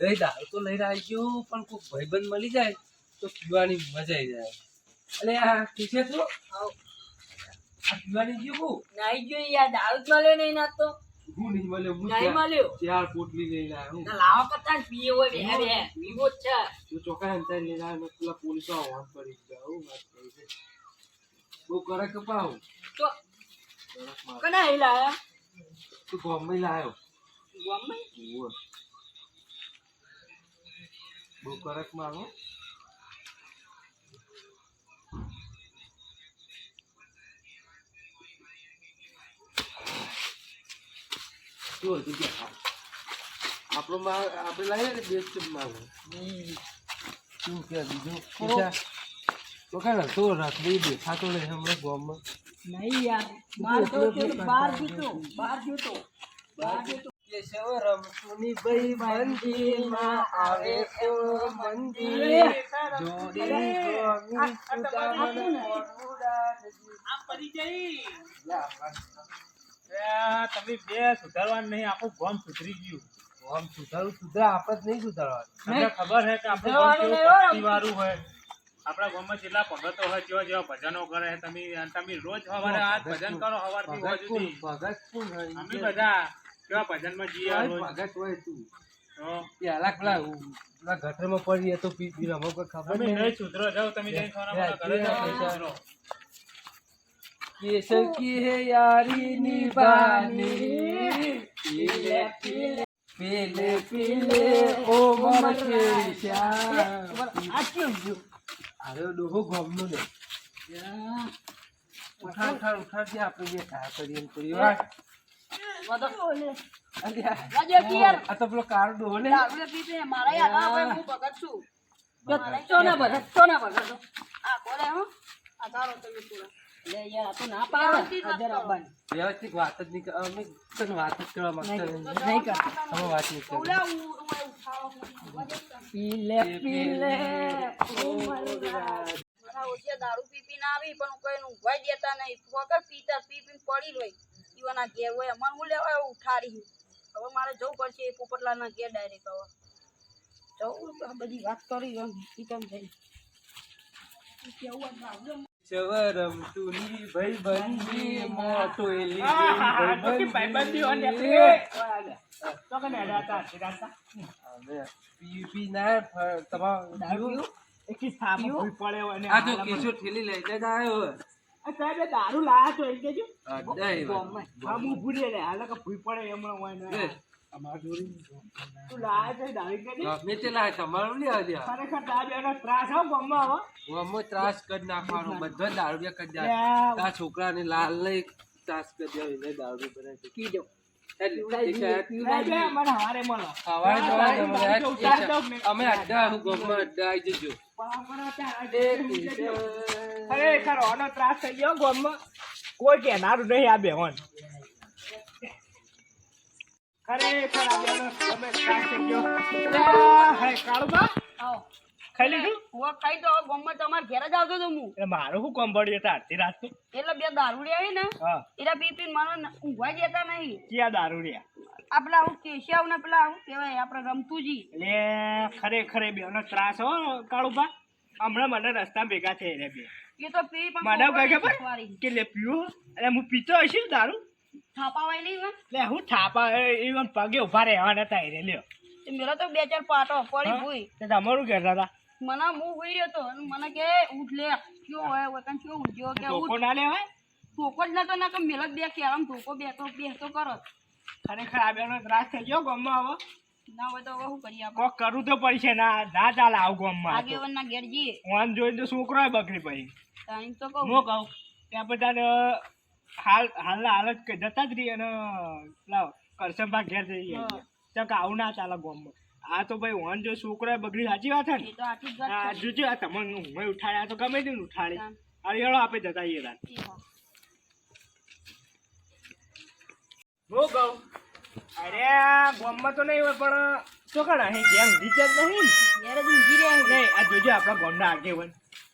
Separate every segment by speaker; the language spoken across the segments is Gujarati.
Speaker 1: ગઈ દાળ તો લઈને આવી ગયો પણ કોઈ ભાઈબંધ મળી જાય તો પીવાની મજા આવી જાય. અને આ તો? આ પીવાની ગયું હું
Speaker 2: નહીં ગયો યાર દારૂ જ મળ્યો નહીં ના તો.
Speaker 1: હું નહીં મળ્યો હું
Speaker 2: નહીં મળ્યો?
Speaker 1: ચાર પોટલી લઈને આવ્યો
Speaker 2: હું. લાવો કરતા પીએ હોય બે બે પીવો જ છે.
Speaker 1: હું ચોખ્ખા અંતર લઈને આવ્યો પેલા પોલીસો હોન પડી ગયા. હું વાત કરી છે બહુ કરે કે પાવ
Speaker 2: તો કના લાયા?
Speaker 1: તું બોમ્બે લાયો?
Speaker 2: ગામમાં?
Speaker 1: બહુ કડક મારો શું હતું કે આપણો માલ આપણે લાવીએ ને બેસ્ટ માલ? શું કે બીજું? તો કાંઈ તો રાખડી દેખાતો નહીં હમણાં ગોમમાં.
Speaker 2: નહીં યાર બાર તો બાર જૂતો બાર જૂતો બાર જૂતો.
Speaker 1: કેશવ રમતુની ભાઈ બંધીમાં આવે તો મંદિર. જોડી ગોમી સુદામન
Speaker 3: તમે બે સુધારવા નહીં આખું ગોમ સુધરી ગયું.
Speaker 1: ગોમ સુધારું સુધરા આપણે જ નહીં સુધારવાનું.
Speaker 3: તમને ખબર છે કે આપણે
Speaker 2: વાળું હો.
Speaker 3: હોય. આપણા ગામમાં જેટલા ભગતો હોય જેવા જેવા ભજનો કરે છે તમે તમે રોજ સવારે આ ભજન કરો સવારથી હોજ
Speaker 1: ભગત હોય?
Speaker 3: અમે બધા કેવા ભજનમાં જઈએ
Speaker 1: નહીં. અરે ડોહો ગમનો ને ઉઠાડ ઉઠાડ ઉઠાડ જે આપણે જે કા કરીએ પરિવાર. આ- તો પેલો ને
Speaker 2: દારૂ પી પી મારા યાર હું ભગત છું ચોના ભગત ચોના ભગત આ કોરે હો આ તારો તમે પૂરા લે યાર તો ના. પાડો હજાર આવવાની
Speaker 1: વ્યવસ્થિત વાત જ નહીં અમે તને વાત જ કરવા માંગતા
Speaker 2: નહીં.
Speaker 1: નહીં
Speaker 2: કરતા
Speaker 1: વાત નહીં કરતા.
Speaker 2: ઓલા હું હું ઉઠાવો પીલે પીલે મારા ઓછે દારૂ પી પી આવી પણ કોઈ ઉભાઈ દેતા નહીં. વગર પીતા પી પી પડી રહી. ઈવાના ઘેર હોય અમારે હું લેવા આવ્યો ઉઠાડી હવે મારે જવું પડશે એ પોપટલાના ઘેર ડાયરેક્ટ હવે. જવું આ બધી વાત કરી એમ પીતમ થઈ. કેવું આ દારૂ
Speaker 1: ચવરમ ભાઈ બંધી મોટો
Speaker 3: તો કે ભાઈબંધીઓ ને આપણે તો કે ને
Speaker 1: ફ- તમારો
Speaker 3: એકી સાપ પડે હોય
Speaker 1: આ તો
Speaker 3: હાલમાં.
Speaker 1: કેશો થેલી લઈને જ આવ્યો.
Speaker 3: આ સાહેબે દારૂ લાયા તો એ કેજો હા હું ભૂલી લે હાલ કે ભૂઈ પડે એમણે હોય ને. તું લાયા એ દારૂ કેજો
Speaker 1: ગમે તે લાય નહીં આવ્યા
Speaker 3: ખરેખર દારૂ એનો ત્રાસ આવો ગામમાં
Speaker 1: ગમો ત્રાસ કરી નાખવાનો બધો દારૂ કરી દે
Speaker 3: લે.
Speaker 1: આ છોકરાને લાલ લઈ ત્રાસ કરી દે એને દારૂ
Speaker 2: કીધો
Speaker 3: સાહેબે
Speaker 1: અમે આવી જજો.
Speaker 3: ખરેખર આનો ત્રાસ થઈ ગયો ગામમાં. કોઈ કહેનારું નહીં આ બેહોન. ખરેખર આ તમે ત્રાસ થઈ ગયો. કાળુબા.
Speaker 2: આવો.
Speaker 3: ખાઈ લીધું?
Speaker 2: હું ખાઈ તો ગોમમાં તમાર ઘેર જ આવતો તો હું.
Speaker 3: એટલે મારું શું કોમ પડ્યું હતા અડધી રાત
Speaker 2: એટલે બે દારૂડી આવી ને એટલે પી પી મારો ઊંઘવા જતા નહીં.
Speaker 3: ક્યાં દારૂડિયા? રહ્યા
Speaker 2: હું આવું ને પેલા હું કેવાય આપણે રમતુજી.
Speaker 3: એટલે ખરેખર બે નો ત્રાસ હો કાળુબા હમણાં મને રસ્તા ભેગા થઈ રહ્યા બે.
Speaker 2: એ તો પી પણ
Speaker 3: મને કઈ ખબર? કે લે પીવું એટલે હું પીતો હશે દારૂ?
Speaker 2: થાપાવાય નહીં
Speaker 3: લે હું થાપા ઇવન પગે ઊભા રહેવાના હતા રે લ્યો.
Speaker 2: તે મેરો તો બે ચાર પાટો પડી? ભૂઈ.
Speaker 3: તમારું કહેતા હતા
Speaker 2: મને હું હોઈ રહ્યો તો મને કે ઉઠ લે. કયો હોય વતન કયો ઉઠ્યો? કે ઉઠ.
Speaker 3: ના લેવાય
Speaker 2: ટોકો જ નતો ના કે મેલક બે કેરમ ટોકો બે તો બે તો કરો.
Speaker 3: ખરેખર આ બેનો ત્રાસ થઈ ગયો ગામમાં હવે?
Speaker 2: ના હોય તો હવે શું કરીએ આપણે?
Speaker 3: કોક કરવું તો પડશે. ના ના ચાલે આવું ગામમાં.
Speaker 2: આગેવાન ના ઘેર જઈએ
Speaker 3: વાન જોઈને તો છોકરો બકરી પછી
Speaker 2: તાણી તો કહું.
Speaker 3: હું કહું ત્યાં બધાને હાલ હાલના હાલ જ જતા જ રહી અને લાવ કરશનબા ઘેર જઈએ ચક આવું ના ચાલે ગામમાં. આ તો ભાઈ વાન જો છોકરો બગડી સાચી વાત
Speaker 2: વાત
Speaker 3: આ જોજો આ તમને ઊંઘમાં ઉઠાડ્યા? તો ગમે તે ઉઠાડે. અરે હેળો આપણે જતા આવીએ રાત
Speaker 2: હું.
Speaker 3: કહું. અરે ગોમમાં તો નહીં હોય પણ કણ અહીં ગેમ રિચાર્જ નહીં? ને?
Speaker 2: ઘેર જ ઊંઘી રહ્યા છે.
Speaker 3: નહીં આ જોજો આપણા ગામના આગેવાન.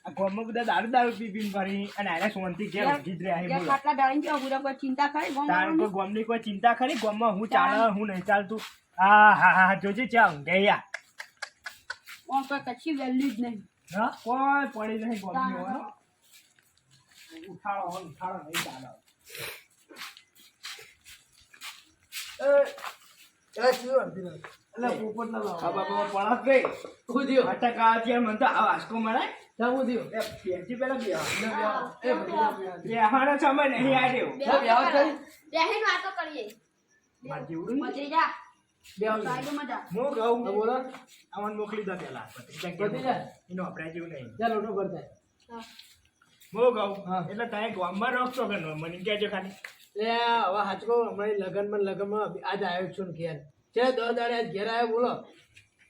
Speaker 3: આ ગોમમાં બધા દારૂ દારૂ પી પીને ભરી અને આને સોનથી ઘેર ઊંઘી જ રહ્યા છે.
Speaker 2: ખાટલા ડાળીને ચિંતા ખરી ગામ
Speaker 3: કોઈ ગોમની કોઈ ચિંતા ખરી? ગોમમાં હું ચાલે. હું નહીં ચાલતું? હા હા હા જોજે ચા ઊંઘે યાર
Speaker 2: તો કોઈ કચ્છી વેલ્યુ જ નહીં.
Speaker 3: હા? કોઈ પડી નહીં ગોમની હોય ઉઠાડો ઉઠાડો નહીં ચાલો.
Speaker 4: એ શું અડધી એટલે પોપટ ના લાવો.
Speaker 3: બાબા પડત ગઈ.
Speaker 4: શું થયું?
Speaker 3: અટક છે મને તો આ વાસ્કો મળે.
Speaker 4: શું?
Speaker 3: એ પેલા બે
Speaker 4: એ.
Speaker 3: સમય નહીં
Speaker 2: વાતો કરીએ. જા.
Speaker 3: હું
Speaker 4: હા, બોલો.
Speaker 3: અમને મોકલી દો પેલા. એનો અપરાય જેવું નહીં.
Speaker 4: ચાલો, ઉઠો કરતા.
Speaker 2: હા.
Speaker 3: હું એટલે તમે ગામમાં રોકશો કે મને કહેજો ખાલી.
Speaker 4: એ હવે સાચું હમણાં લગનમાં લગનમાં આજ આવ્યો છું ને ઘેર. છે દસ દાડે આજ ઘેર આવ્યો બોલો.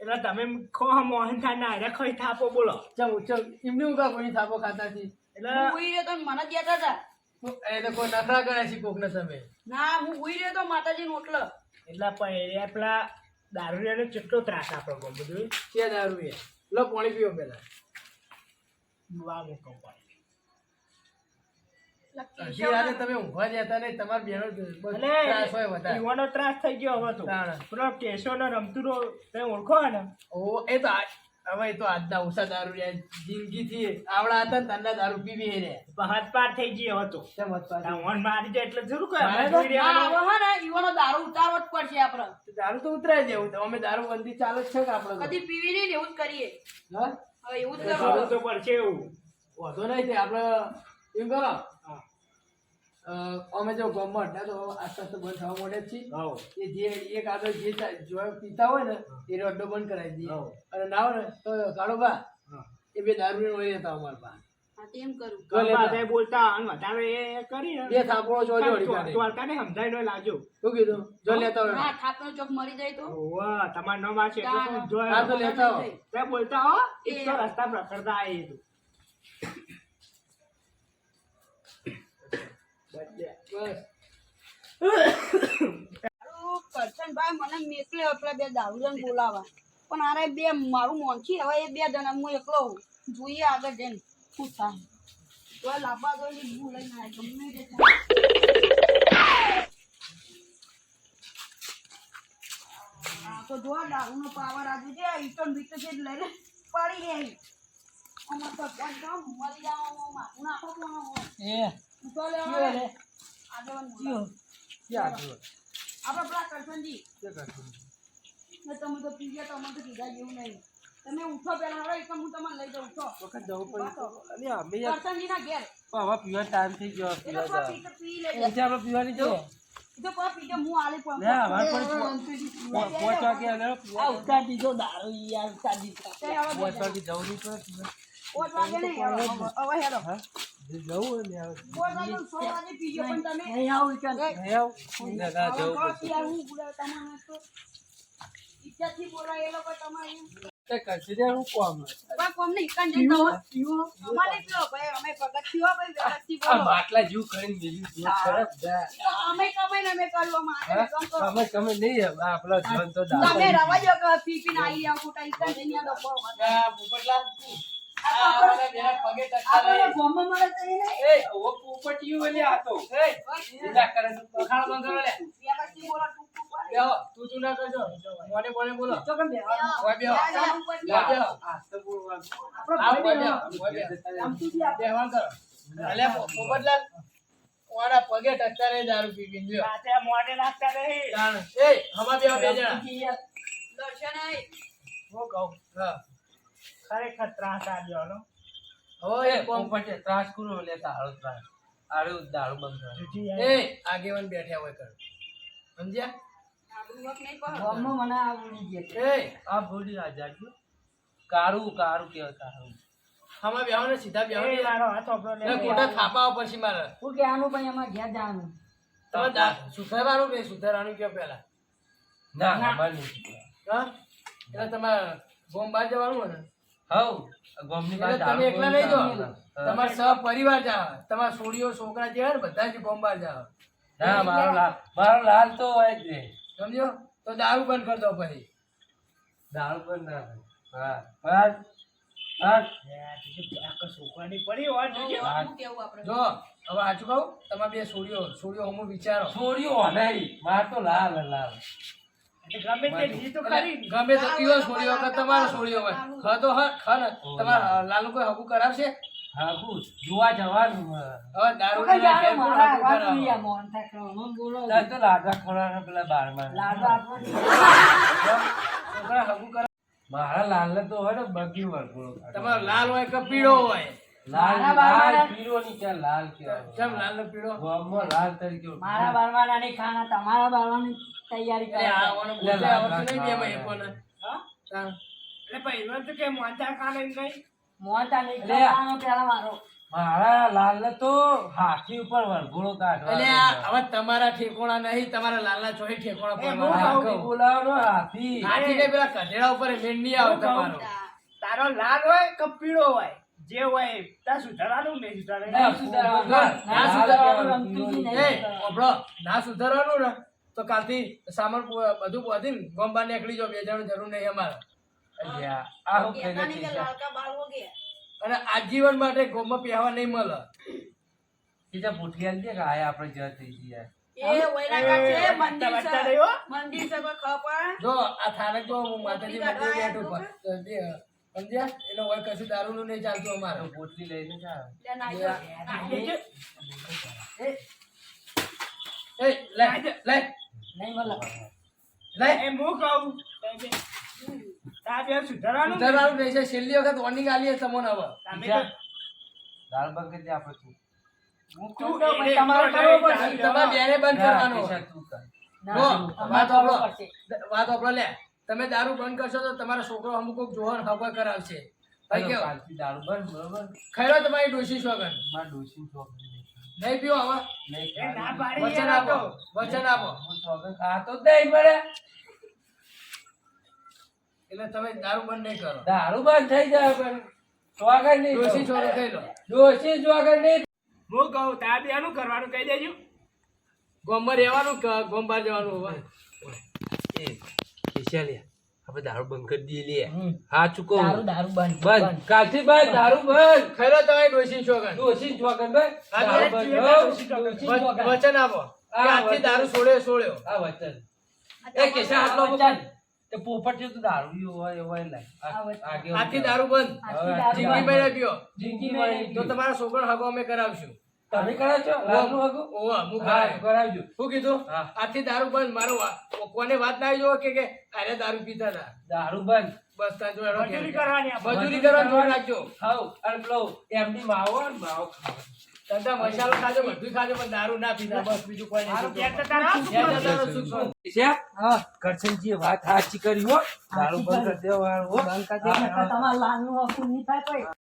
Speaker 3: એટલે તમે ખો મોહન થાય ના અરે ખોઈ થાપો બોલો.
Speaker 4: ચમ ચમ એમને હું કા કોઈ થાપો ખાતા છે
Speaker 3: એટલે
Speaker 2: હું તો મને જ દેતા હતા.
Speaker 4: એ તો કોઈ નખરા કરે છે કોકને તમે
Speaker 2: ના હું ઉઈ રહ્યો તો માતાજી નો ઓટલો.
Speaker 3: એટલા પણ પેલા દારૂ કેટલો ત્રાસ આપણો ગામ બધું?
Speaker 4: કે દારૂ એ લો પાણી પીવો પેલા
Speaker 3: વાહ કહું પાણી.
Speaker 4: અડધી રાતે તમે ઊંઘવા જતા નહીં તમારા બેનો ત્રાસ હોય વધારે.
Speaker 3: યુવાનો ત્રાસ થઈ ગયો હવે તો. પેલો કેશો ને રમતું તમે ઓળખો ને
Speaker 4: ઓ એ તો હવે તો આજના ઓછા દારૂ રહ્યા જિંદગીથી આવડા હતા ને દારૂ પીવી રહ્યા
Speaker 3: હાથ પાર થઈ ગયો હતો.
Speaker 4: પાછી?
Speaker 3: મારી જાય એટલે જરૂર કરે
Speaker 4: મારે
Speaker 3: હવે
Speaker 2: ને યુવાનો દારૂ ઉતારવો જ પડશે આપણે.
Speaker 4: દારૂ તો ઉતરાય જેવું તો અમે દારૂ બંધી ચાલે જ છે કે આપણે
Speaker 2: કદી પીવી નહીં એવું જ કરીએ.
Speaker 4: હા?
Speaker 2: હવે એવું જ
Speaker 3: કરવું તો પડશે એવું.
Speaker 4: વાંધો નહીં તે આપણે એમ કરો. અમે જો ગામમાં અડ્ડા તો આસ્તે આસ્તે બંધ થવા માંડે
Speaker 3: છે.
Speaker 4: એ જે એક આગળ જે જોવા જો પીતા હોય ને એ અડ્ડો બંધ કરાવી દઈએ.
Speaker 3: હા.
Speaker 4: અને ના હોય ને તો કાળો બા. એ બે દારૂ હોય અમારા
Speaker 3: ને.
Speaker 4: બે હોય.
Speaker 2: હા થાપનો ચોક મરી જાય તો.
Speaker 3: ઓવા તમાર ન વાંચે એટલે
Speaker 2: બોલાવા. તો લાંબા તો એ ભૂલ ગમે તે તો જો દારૂનો પાવર આજે છે લઈને પડી રહી. અમાર તો મરી જવાનું તમે ઉઠો પેલા હવે એક હું તમને લઈ જાઉં છો
Speaker 4: વખત જવું પડે અરે અમે યાર
Speaker 2: કરશનજી ના ઘેર
Speaker 4: હવે પીવાનો ટાઈમ થઈ ગયો
Speaker 2: એ પી લે
Speaker 4: આપણે પીવાની જવું
Speaker 2: તો પી હું આલી પણ
Speaker 4: ના, અમારે પણ પાંચ જવું નહીં પીવા.
Speaker 2: હવે હવે અમે
Speaker 4: બાટલા જેવું કરીને
Speaker 2: અમે કમાઈને અમે કરવામાં
Speaker 4: હા?
Speaker 2: આવે કામ કરો.
Speaker 4: તમે તમે નહીં આપણા જીવન તો
Speaker 2: તમે રવા જો કે આવી
Speaker 4: પગે ટકતા
Speaker 2: આપણે
Speaker 4: નહીં.
Speaker 2: ગોમમાં મળે તો એ નહીં
Speaker 4: એ, ઓ પોપટિયું ઓલી આ તો. એ, સીધા કરે છે. પખાણ બંધ કરો લે.
Speaker 2: વ્યવસ્થિત બોલો ટૂંક ટૂંક બોલો.
Speaker 4: બેહો, તું તું ના કરજો. મોને મોને બોલો.
Speaker 2: તો કેમ બેહવાનું?
Speaker 4: ઓય બેહો.
Speaker 2: બેહવાનું ઉપર
Speaker 4: ઓય
Speaker 2: બેહો.
Speaker 4: બેહો. આ તો બોલવાનું. આ ઓય બેહો, ઓય બેહો. બેહવાનું કરો. અલે, પો- પોપટલાલ, ઓના પગે ટકતા નહીં દારૂ પી લ્યો.
Speaker 3: મોઢે નાખતા નહીં.
Speaker 4: એ, હમા બે જણા.
Speaker 2: દર્શન આઈ.
Speaker 4: હું કહું. હા.
Speaker 3: ખરેખર ત્રાસ આલ્યો
Speaker 4: એ કોમ પટે ત્રાસ કુરો લેતા હારો ત્રાસ. આળો દાળ બંધ એ. આગેવાન બેઠ્યા હોય કર સમજ્યા સુધારવાનું કે સુધારવાનું કયો પેલા
Speaker 1: ના.
Speaker 4: તમારે બોમ્બા જવાનું હોય ને?
Speaker 1: ગામની
Speaker 4: તમે એકલા નહીં જો
Speaker 1: હા.
Speaker 4: સહ પરિવાર જાવ તમારા છોડીઓ છોકરા જે ને બધા જ ગોમ બહાર જાવ
Speaker 1: ના મારો લાલ મારો લાલ તો હોય જ નહીં
Speaker 4: સમજો? તો દારૂ બંધ કરી દો પછી.
Speaker 1: દારૂ પણ ના હા. બસ?
Speaker 4: જો હવે કહું બે વિચારો.
Speaker 1: હોય નહીં. માર તો લાલ લાલ.
Speaker 3: ગમે તે ખરી ને.
Speaker 4: ગમે તો ઈયો છોડ્યો કે તમારો છોડ્યો હોય ખ તો હ ખ ને તમારા લાલુ કોઈ હગું કરાવશે
Speaker 1: જોવા જવાનું
Speaker 4: હવે દારૂ
Speaker 2: મારા
Speaker 4: હગું કરાવે?
Speaker 2: થાય કે બોલો.
Speaker 1: તો લાડવા ખવડાવવાના પેલા બારમાં.
Speaker 2: લાડવા આપવાનો.
Speaker 4: છોકરા હગું કરાવે.
Speaker 1: મારા લાલને તો હોય ને બગી વળગોળો
Speaker 4: તમારો લાલ હોય કે પીળો હોય
Speaker 1: લાલ લાલ પીળો ની ક્યાં લાલ કહેવાય.
Speaker 4: કેમ લાલ ને પીળો?
Speaker 1: ગામમાં લાલ તરીકે
Speaker 2: મારા બારવાના નહીં ખાના તમારા બારવાની તૈયારી
Speaker 4: એટલે આ ઓને બોલતે આવડતું નહીં બે માં એકોને.
Speaker 3: હા? એટલે પહેલો તો કે મોંચા ખાને નહીં.
Speaker 2: મોહનતા નહીં ખાવાનો પેલા મારો
Speaker 1: મારા લાલને તો હાથી ઉપર વરઘોડો
Speaker 4: એટલે હવે તમારા ઠેકોણા નહીં તમારા લાલના ચોહી ઠેકોણા પડવાના.
Speaker 1: હાથી બોલાવવાનો હાથી.
Speaker 4: હાથી ને પેલા કઢેડા ઉપર મેળ નહીં આવે તમારો.
Speaker 3: તારો લાલ હોય કે પીળો હોય? જે હોય ત્યાં સુધારવાનું નહીં સુધારે.
Speaker 1: ના,
Speaker 2: સુધારવાનું.
Speaker 4: ના સુધારવાનું. ના સુધારવાનું ને તો કાલથી સામાન બધું પહોંચીને ગોમ બહાર નીકળી જાવ બે જણ જરૂર નહીં અમારે. અને આજીવન માટે ગોમમાં પહેવા નહીં મળે.
Speaker 1: બીજા પૂઠી આલી દે કે આયા આપણે જ થઈ ગયા.
Speaker 4: જો આ થાનક તો હું માતાજી
Speaker 2: મોટી
Speaker 4: બેઠું પણ. સમજ્યા? એટલે હોય કશું દારૂનું નહીં ચાલતું અમારે.
Speaker 1: તો પોટલી લઈને ના.
Speaker 2: ના,
Speaker 4: વાત આપણો લે. તમે દારૂ બંધ કરશો તો તમારો છોકરો અમુક કોક જોહર હવા કરાવશે. ભાઈ કેવો?
Speaker 1: દારૂ બંધ, બરોબર?
Speaker 4: ખરો તમારી ડોશી સ્વગન
Speaker 1: મારા નહીં.
Speaker 4: પીવો હવે?
Speaker 1: નહીં
Speaker 3: એ ના
Speaker 1: ખાવી.
Speaker 3: પાડી
Speaker 4: વચન આપો વચન આપો.
Speaker 1: ખાતો જ નહીં પડે.
Speaker 4: એટલે તમે દારૂ બંધ નહીં કરો.
Speaker 1: દારૂ બંધ થઈ જાય પણ સ્વાગત નહીં
Speaker 4: ડોશી
Speaker 1: કરું.
Speaker 4: છોરો થઈ લો.
Speaker 1: ડોસી સ્વાગત નહીં
Speaker 3: હું કહું તાર બે આનું કરવાનું કહી દેજો.
Speaker 4: ગોમ્બર રહેવાનું ગોમ્બર જવાનું હવે?
Speaker 1: એ ખિસ્યા આપણે દારૂ બંધ કરી દઈએ લે હા ચૂકો
Speaker 2: દારૂ દારૂ બંધ
Speaker 1: બંધ કાલથી બંધ દારૂ બંધ
Speaker 4: ખરો તમારી ડોશી સોગન
Speaker 1: ડોશી
Speaker 4: હા,
Speaker 1: હો.
Speaker 3: ડોશી સ્વાગત.
Speaker 4: વચન આપો આજથી દારૂ છોડ્યો છોડ્યો
Speaker 1: આ વચન એ કેસા આટલો વચન તે પોપટ જેવું તો દારૂ હોય એવો ય લાગે. આ-
Speaker 2: આ વચન.
Speaker 1: આગે
Speaker 4: આજથી દારૂ બંધ જિંદગી. મહિને પીઓ
Speaker 1: જિંદગીમાં
Speaker 4: તો તમારા છોકરો હગો અમે કરાવશું
Speaker 1: તમે કરો છો? લાલનું હગું?
Speaker 4: ઓવા, હું
Speaker 1: હા, કરાવજો
Speaker 4: શું કીધું?
Speaker 1: હા.
Speaker 4: દારૂ બંધ. મારો કોને વાત ના આવી કે કે અરે દારૂ પીતા હતા.
Speaker 1: દારૂ બંધ.
Speaker 4: બસ તાર
Speaker 3: મજૂરી કરવાની
Speaker 4: મજૂરી કરવાનું જોડે રાખજો.
Speaker 1: ખાવ અને પેલો એમની માવો ને માવો ખાવ.
Speaker 4: ધંધા મસાલો ખાજો બધું ખાજો પણ દારૂ ના પીતા બસ બીજું કોઈ નહીં.
Speaker 3: તારા
Speaker 4: સુખ.
Speaker 2: હા.
Speaker 1: કરશનજી વાત સાચી કરી હો. દારૂ બંધ કરી. દેવાનું હો.
Speaker 2: બંધ કરી દે, તમારા લાલનું હકું નહીં થાય તોય.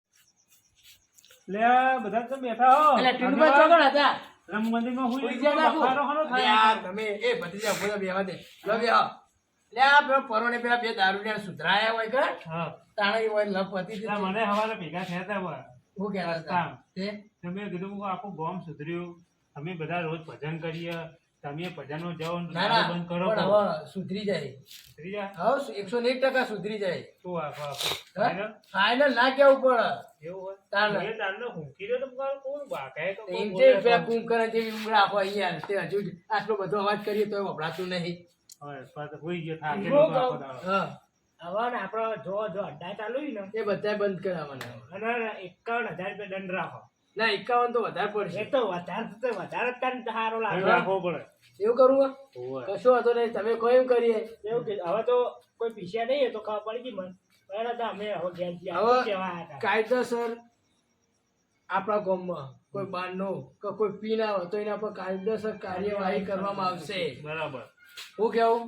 Speaker 3: લે બધા તો બેઠા હો.
Speaker 4: એટલે ટીનુભાઈ ચોકડ હતા.
Speaker 3: રામ મંદિરમાં હું
Speaker 4: કોઈ જ્યાં
Speaker 3: ખાનો થાય.
Speaker 4: તમે એ ભત્રીજા ઊભો થા, દે. લો બેહો. લે આ પેલો પરોને પેલા બે દારૂ સુધરાયા હોય કે?
Speaker 3: હા.
Speaker 4: તાણે હોય લપ હતી
Speaker 3: એટલે મને હવારે ભેગા થયા હતા શું
Speaker 4: હું કહેતા હતા તે?
Speaker 3: તમે કીધું આખું ગોમ સુધર્યું. અમે બધા રોજ ભજન કરીએ. તમે ભજનો જાઓ ના
Speaker 4: ના
Speaker 3: બંધ કરો
Speaker 4: પણ હવે સુધરી જાય.
Speaker 3: સુધરી જાય?
Speaker 4: હવે એકસો ને એક ટકા સુધરી જાય.
Speaker 3: શું આ
Speaker 4: ના કેવું પડે?
Speaker 3: એવું રહ્યો કોણ તો.
Speaker 4: પેલા જેવી તે હજુ આટલો બધો અવાજ કરીએ તો વપરાતું નહીં.
Speaker 3: હવે આપણો જો જો અડ્ડા ચાલુ હોય ને
Speaker 4: એ બધા બંધ કરાવવાના.
Speaker 3: અને એકાવન હજાર રૂપિયા દંડ રાખો.
Speaker 4: ના એકાવન તો વધારે
Speaker 3: એ
Speaker 4: પડશે
Speaker 3: તો વધારે તો વધારે જ તને સારો લાગે.
Speaker 4: રાખવો
Speaker 3: પડે.
Speaker 4: એવું કરવું? કશો હતો નહીં તમે કોઈ એમ કરીએ.
Speaker 3: એવું કે હવે તો કોઈ પીસ્યા નહીં એ તો ખબર પડી ગઈ મને. પહેલા તો અમે હવે હતા.
Speaker 4: કાયદેસર આપણા ગામમાં કોઈ બારનો કે કોઈ પી ના હોય તો એના પર કાયદેસર કાર્યવાહી કરવામાં આવશે.
Speaker 3: બરાબર.
Speaker 4: હું કેવું?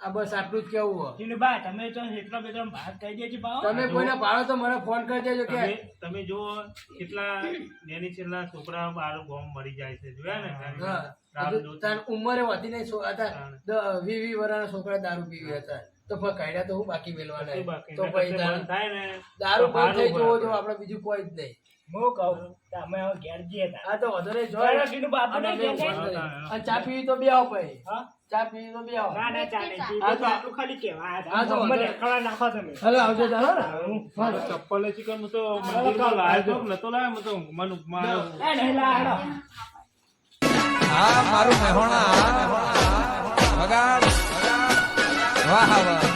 Speaker 4: આ બસ આટલું જ કેવું હોય.
Speaker 3: જીનું બા તમે તો એટલો બધો ભાત કહી દેજો ભાવ
Speaker 4: તમે કોઈને પાડો તો મને ફોન કરી દેજો કે
Speaker 5: તમે જો કેટલા નેની છેલ્લા છોકરા બાર ગોમ મરી જાય છે જોયા ને.
Speaker 4: તાર ઉંમરે વધી નહીં છો હતા વી વી વર્ષના છોકરા દારૂ પીવી હતા. તો પણ કાયદા તો હું બાકી મેળવાના તો પછી
Speaker 5: તે થાય ને.
Speaker 4: દારૂ
Speaker 5: તો
Speaker 4: બંધ થઈ જવો જો આપણે બીજું કોઈ જ નહીં.
Speaker 3: હું કહું તમે હવે ઘેર જઈએ
Speaker 4: આ તો વધુ નહીં જોઈ અને ચા પીવી તો બે આવો પછી.
Speaker 3: હા?
Speaker 4: ચા પીવી તો બે આવો.
Speaker 3: ના ના ચાલે. જી, તો
Speaker 4: તો-
Speaker 3: આટલું ખાલી કહેવા
Speaker 4: હા, તો
Speaker 3: મને કળા નાખો તમે.
Speaker 4: હલો આવજો તારો ને
Speaker 5: ચપ્પલ હજી કે હું તો લાવ્યો તો કે નતો લાવ્યો, હું તો
Speaker 3: એ નહીં
Speaker 6: મારું મહેણા
Speaker 4: વાહ વાહ.